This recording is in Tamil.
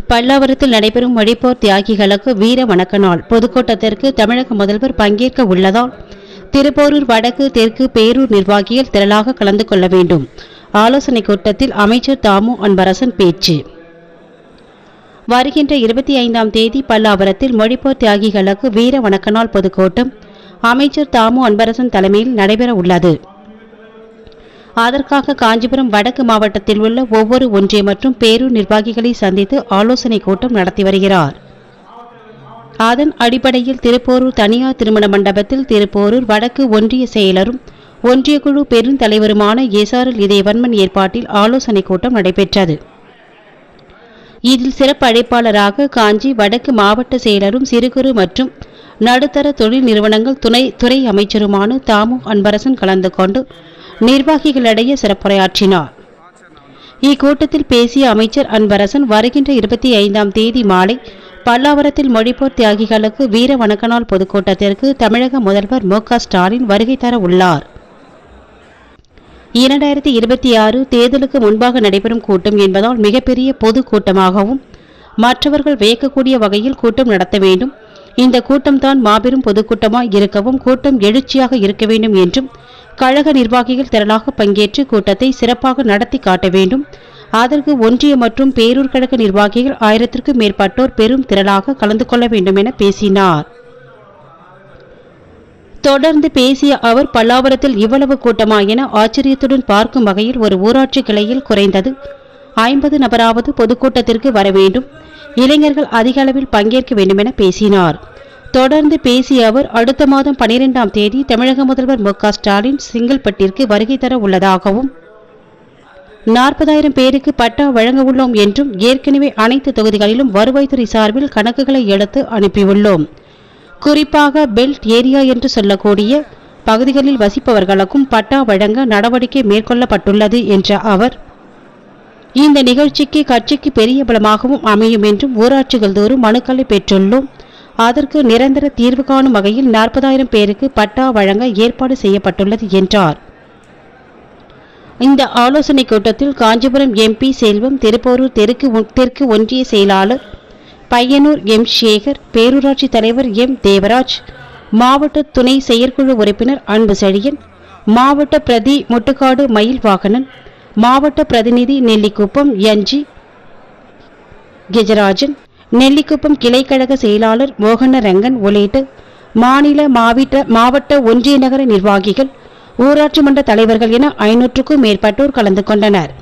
பல்லாவரத்தில் நடைபெறும் மொழிப்போர் தியாகிகளுக்கு வீர வணக்க நாள். பொதுக்கூட்டத்திற்கு தமிழக முதல்வர் பங்கேற்க உள்ளதால் திருப்போரூர் வடக்கு தெற்கு பேரூர் நிர்வாகிகள் திரளாக கலந்து கொள்ள வேண்டும். ஆலோசனை கூட்டத்தில் அமைச்சர் தாமு அன்பரசன் பேச்சு. வருகின்ற இருபத்தி ஐந்தாம் தேதி பல்லாவரத்தில் மொழிப்போர் தியாகிகளுக்கு வீர வணக்க நாள் பொதுக்கூட்டம் அமைச்சர் தாமு அன்பரசன் தலைமையில் நடைபெற உள்ளது. அதற்காக காஞ்சிபுரம் வடக்கு மாவட்டத்தில் உள்ள ஒவ்வொரு ஒன்றிய மற்றும் பேரூர் நிர்வாகிகளை சந்தித்து ஆலோசனை கூட்டம் நடத்தி வருகிறார். அதன் அடிப்படையில் திருப்போரூர் தனியார் திருமண மண்டபத்தில் திருப்போரூர் வடக்கு ஒன்றிய செயலரும் ஒன்றியக்குழு பெருந்தலைவருமான எஸ்ஆர்எல் இதயவன்மன் ஏற்பாட்டில் ஆலோசனை கூட்டம் நடைபெற்றது. இதில் சிறப்பு அழைப்பாளராக காஞ்சி வடக்கு மாவட்ட செயலரும் சிறு குறு மற்றும் நடுத்தர தொழில் நிறுவனங்கள் துணை துறை அமைச்சருமான தாமு அன்பரசன் கலந்து கொண்டு நிர்வாகிகளிடையே சிறப்புரையாற்றினார். இக்கூட்டத்தில் பேசிய அமைச்சர் அன்பரசன் வருகின்ற இருபத்தி ஐந்தாம் தேதி மாலை பல்லாவரத்தில் மொழிப்போர் தியாகிகளுக்கு வீர வணக்க நாள் பொதுக்கூட்டத்திற்கு தமிழக முதல்வர் மு க ஸ்டாலின் வருகை தர உள்ளார். இரண்டாயிரத்தி இருபத்தி ஆறு தேர்தலுக்கு முன்பாக நடைபெறும் கூட்டம் என்பதால் மிகப்பெரிய பொது கூட்டமாகவும் மற்றவர்கள் வியக்கக்கூடிய வகையில் கூட்டம் நடத்த வேண்டும். இந்த கூட்டம்தான் மாபெரும் பொதுக்கூட்டமாய் இருக்கவும் கூட்டம் எழுச்சியாக இருக்க வேண்டும் என்றும் கழக நிர்வாகிகள் திரளாக பங்கேற்று கூட்டத்தை சிறப்பாக நடத்தி காட்ட வேண்டும். அதற்கு ஒன்றிய மற்றும் பேரூர் கழக நிர்வாகிகள் ஆயிரத்திற்கும் மேற்பட்டோர் பெரும் திரளாக கலந்து கொள்ள வேண்டும் என பேசினார். தொடர்ந்து பேசிய அவர் பல்லாவரத்தில் இவ்வளவு கூட்டமா என ஆச்சரியத்துடன் பார்க்கும் வகையில் ஒரு ஊராட்சி கிளையில் குறைந்தது ஐம்பது நபராவது பொதுக்கூட்டத்திற்கு வர வேண்டும். இளைஞர்கள் அதிக அளவில் பங்கேற்க வேண்டும் என பேசினார். தொடர்ந்து பேசிய அவர் அடுத்த மாதம் பனிரெண்டாம் தேதி தமிழக முதல்வர் மு ஸ்டாலின் செங்கல்பட்டிற்கு வருகை தர உள்ளதாகவும் நாற்பதாயிரம் பேருக்கு பட்டா வழங்க உள்ளோம் என்றும் ஏற்கனவே அனைத்து தொகுதிகளிலும் வருவாய்த்துறை சார்பில் கணக்குகளை எடுத்து அனுப்பியுள்ளோம். குறிப்பாக பெல்ட் ஏரியா என்று சொல்லக்கூடிய பகுதிகளில் வசிப்பவர்களுக்கும் பட்டா வழங்க நடவடிக்கை மேற்கொள்ளப்பட்டுள்ளது என்ற அவர் இந்த நிகழ்ச்சிக்கு கட்சிக்கு பெரிய பலமாகவும் அமையும் என்றும் ஊராட்சிகள் தோறும் மனுக்களை பெற்றுள்ளோம். அதற்கு நிரந்தர தீர்வு காணும் வகையில் நாற்பதாயிரம் பேருக்கு பட்டா வழங்க ஏற்பாடு செய்யப்பட்டுள்ளது என்றார். இந்த ஆலோசனைக் கூட்டத்தில் காஞ்சிபுரம் எம்பி செல்வம் திருப்போரூர் தெற்கு தெற்கு ஒன்றிய செயலாளர் பையனூர் எம் சேகர் பேரூராட்சி தலைவர் எம் தேவராஜ் மாவட்ட துணை செயற்குழு உறுப்பினர் அன்பு செழியன் மாவட்ட பிரதி முட்டுக்காடு மயில் வாகனன் மாவட்ட பிரதிநிதி நெல்லிக்குப்பம் என்ஜி கெஜராஜன் நெல்லிக்குப்பம் கிளைக்கழக செயலாளர் மோகன ரங்கன் உள்ளிட்ட மாநில மாவட்ட மாவட்ட ஒன்றிய நகர நிர்வாகிகள் ஊராட்சி மன்ற தலைவர்கள் என ஐநூற்றுக்கும் மேற்பட்டோர் கலந்து கொண்டனர்.